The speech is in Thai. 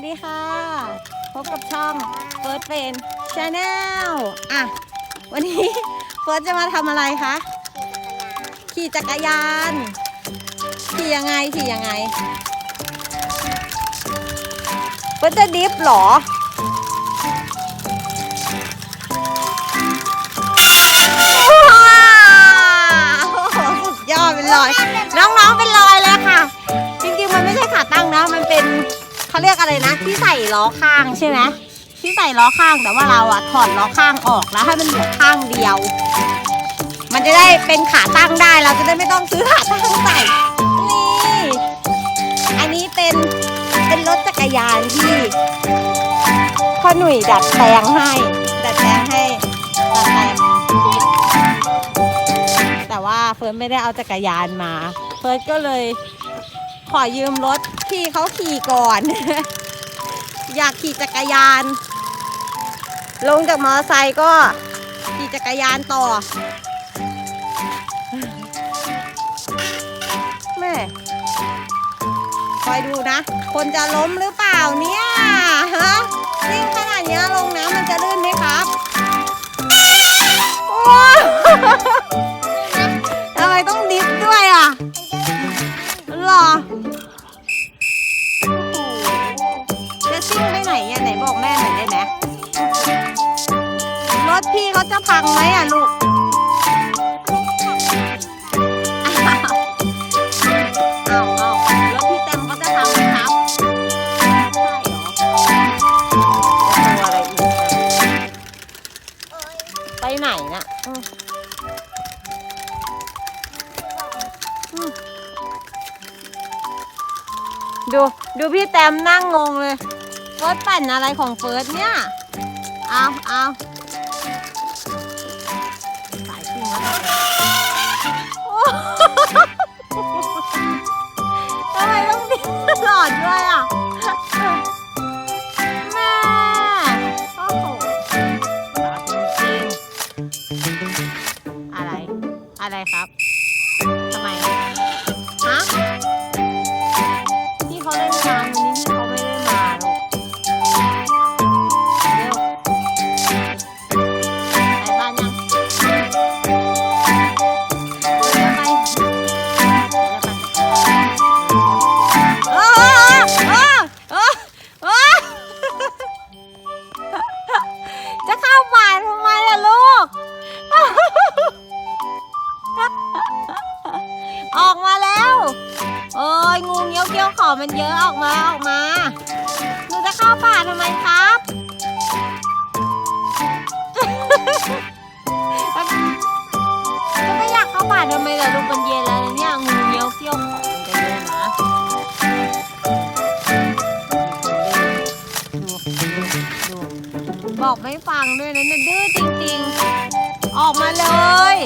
วัสดีค่ะ พบกับช่องเฟิร์สเฟนชาแนลอะ วันนี้เฟิร์สจะมาทำอะไรคะ ขี่จักรยาน ขี่ยังไง ขี่ยังไงเฟิร์สจะดิฟหรอ เขาเรียกอะไรนะ ที่ใส่ล้อข้างใช่ไหมที่ใส่ล้อข้างแต่ว่าเราอะถอดล้อข้างออกแล้วให้มันเหลือข้างเดียว มันจะได้เป็นขาตั้งได้เราจะได้ไม่ต้องซื้อขาตั้งใส่นี่อันนี้เป็นเป็นรถจักรยานที่พ่อหนุ่ยดัดแปลงให้ดัดแปลงให้ดัดแปลงแต่ว่าเฟิร์นไม่ได้เอาจักรยานมา เฟิร์สก็เลยขอยืมรถ พี่เขาขี่ก่อน อยากขี่จักรยาน ลงจากมอเตอร์ไซค์ก็ขี่จักรยานต่อ แม่ คอยดูนะ คนจะล้มหรือเปล่าเนี่ย ถพี่เขาจะพังไหมอะลูกเอาเอาแล้วพี่แตมเขาจะทำไหมครับใช่หรอจะตัวอะไรอีกไปไหนน่ะดู ดูพี่แตมนั่งงงเลย เฟิร์สปั่นอะไรของเฟิร์สเนี่ย เอาเอา ทำไมต้องมีหลอดด้วยอะแม่โอ้โหอะไร อะไรครับ ยงูเงี้ยวเกี้ยวขอมันเยอะออกมาออกมาหนูจะเข้าป่าทำไมครับจะไม่อยากเข้าป่าทำไมล่ะลูกมันเย็นแล้วเนี่ยงูเงี้ยวเกี้ยวขอมันจะเยอะนะดูดูดูบอกไม่ฟังด้วยนะเนี่ยดื้อจริงๆ ออกมาเลย